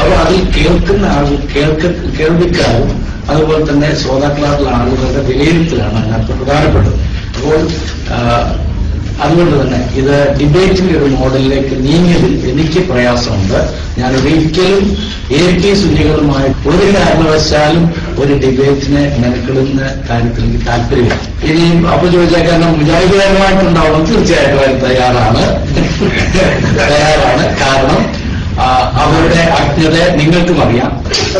അപ്പൊ അതിൽ കേൾക്കുന്ന ആൾ കേൾക്ക കേൾവിക്കാരും അതുപോലെ തന്നെ ശ്രോതാക്കളായിട്ടുള്ള ആളുകളുടെ വിലയിരുത്തലാണ് അതിനകത്ത് പ്രധാനപ്പെട്ടത്. അപ്പോൾ അതുകൊണ്ട് തന്നെ ഇത് ഡിബേറ്റിന്റെ ഒരു മോഡലിലേക്ക് നീങ്ങിയതിൽ എനിക്ക് പ്രയാസമുണ്ട്. ഞാൻ ഒരിക്കലും എ ടി സുനികളുമായി ഒരു കാരണവശാലും ഒരു ഡിബേറ്റിനെ മെനക്കെടുന്ന കാര്യത്തിൽ എനിക്ക് താല്പര്യമില്ല. ഇനിയും അപ്പൊ ചോദിച്ചാൽ കാരണം മുജാഹിദുകാരുമായിട്ടുണ്ടാവണം തീർച്ചയായിട്ടും തയ്യാറാണ്. തയ്യാറാണ്. കാരണം അജ്ഞത നിങ്ങൾക്കും അറിയാം.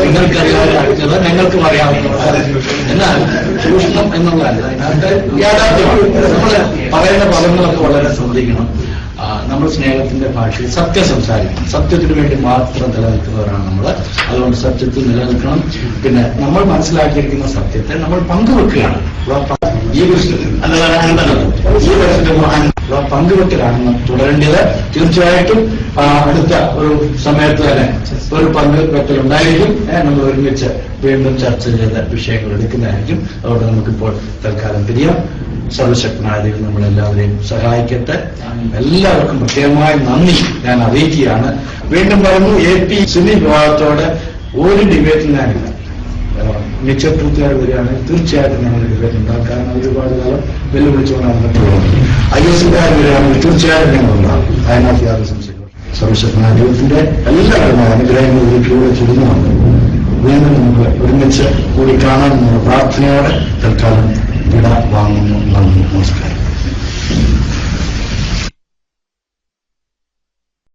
നിങ്ങൾക്കറിയാവുന്ന അജ്ഞത ഞങ്ങൾക്കും അറിയാവുന്നതാണ് എന്നാൽ ചൂഷണം എന്നുള്ളതല്ല. യാഥാർത്ഥ്യമാണ്. നമ്മൾ പറയുന്ന പദങ്ങളൊക്കെ വളരെ ശ്രദ്ധിക്കണം. നമ്മൾ സ്നേഹത്തിന്റെ ഭാഷയിൽ സത്യം സംസാരിക്കണം. സത്യത്തിന് വേണ്ടി മാത്രം നിലനിൽക്കുന്നവരാണ് നമ്മൾ അതുകൊണ്ട് സത്യത്തിൽ നിലനിൽക്കണം. പിന്നെ നമ്മൾ മനസ്സിലാക്കിയിരിക്കുന്ന സത്യത്തെ നമ്മൾ പങ്കുവെക്കുകയാണ്. ഈ അല്ലാതെ അങ്ങനെയല്ല. ഈ പങ്കുവെക്കലാണ് തുടരേണ്ടത്. തീർച്ചയായിട്ടും അടുത്ത ഒരു സമയത്ത് തന്നെ ഒരു പങ്കുവെക്കൽ ഉണ്ടായിരിക്കും നമ്മൾ ഒരുമിച്ച് വീണ്ടും ചർച്ച ചെയ്ത വിഷയങ്ങൾ എടുക്കുന്നതായിരിക്കും. അതുകൊണ്ട് നമുക്കിപ്പോൾ തൽക്കാലം പിരിയാം. സർവശക്തനായ ദൈവം നമ്മളെല്ലാവരെയും സഹായിക്കട്ടെ. എല്ലാവർക്കും പ്രത്യേകമായ നന്ദി. ഞാൻ അറിയിക്കുകയാണ്. വീണ്ടും പറഞ്ഞു എ പി സുനി വിഭാഗത്തോടെ ഒരു ഡിബേറ്റിൽ ഞാനില്ല മിച്ചപ്പൂർത്തിയായി വരികയാണെങ്കിൽ തീർച്ചയായിട്ടും ഞങ്ങൾ ഡിബേറ്റ് ഉണ്ടാക്കാൻ ഒരുപാട് കാലം വെല്ലുവിളിച്ചുകൊണ്ടാണ് തീർച്ചയായിട്ടും ഞങ്ങൾ ഉണ്ടാകും അതിനകത്ത് യാതൊരു സംശയം സർവശക്തനായ എല്ലാവരുമായ അനുഗ്രഹങ്ങൾ വീട്ടിലൂടെ ചുരുങ്ങുന്നുണ്ട് വീണ്ടും നമുക്ക് ഒരുമിച്ച് കൂടി കാണാൻ പ്രാർത്ഥനയോടെ തൽക്കാലം